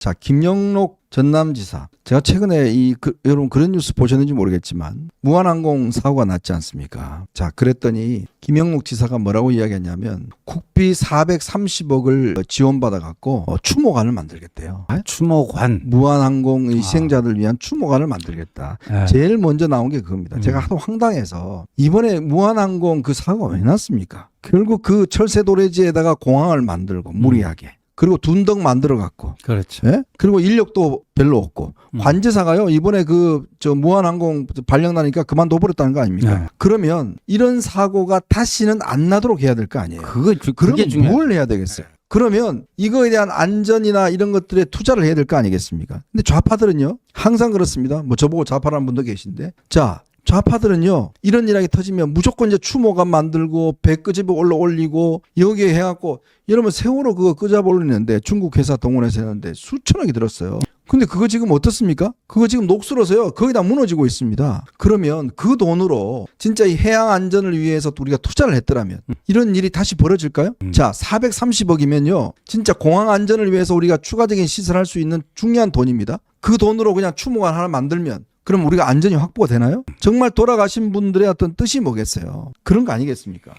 자, 김영록 전남지사. 제가 최근에 이 그, 여러분 그런 뉴스 보셨는지 모르겠지만 무한항공 사고가 났지 않습니까? 자, 그랬더니 김영록 지사가 뭐라고 이야기했냐면 국비 430억을 지원받아 갖고 어, 추모관을 만들겠대요. 추모관. 무한항공 아. 희생자들 위한 추모관을 만들겠다. 예. 제일 먼저 나온 게 그겁니다. 음. 제가 하도 황당해서 이번에 무한항공 그 사고가 왜 났습니까? 결국 그 철새 도래지에다가 공항을 만들고 무리하게 그리고 둔덕 만들어 갖고 그렇죠. 예? 그리고 인력도 별로 없고 음. 관제사가요 이번에 그 저 무한항공 발령 나니까 그만둬 버렸다는 거 아닙니까? 네. 그러면 이런 사고가 다시는 안 나도록 해야 될 거 아니에요. 그거 주, 그러면 그게 중요해요. 뭘 해야 되겠어요? 그러면 이거에 대한 안전이나 이런 것들에 투자를 해야 될 거 아니겠습니까? 근데 좌파들은요, 항상 그렇습니다. 뭐 저보고 좌파라는 분도 계신데, 자, 좌파들은요, 이런 일하게 터지면 무조건 이제 추모관 만들고, 배 끄집어 올라 올리고, 여기에 해갖고, 여러분 세월호 그거 끄집어 올리는데, 중국 회사 동원해서 했는데 수천억이 들었어요. 근데 그거 지금 어떻습니까? 그거 지금 녹슬어서요. 거의 다 무너지고 있습니다. 그러면 그 돈으로 진짜 이 해양 안전을 위해서 우리가 투자를 했더라면 이런 일이 다시 벌어질까요? 음. 자, 430억이면요. 진짜 공항 안전을 위해서 우리가 추가적인 시설할 수 있는 중요한 돈입니다. 그 돈으로 그냥 추모관 하나 만들면 그럼 우리가 안전이 확보가 되나요? 정말 돌아가신 분들의 어떤 뜻이 뭐겠어요? 그런 거 아니겠습니까?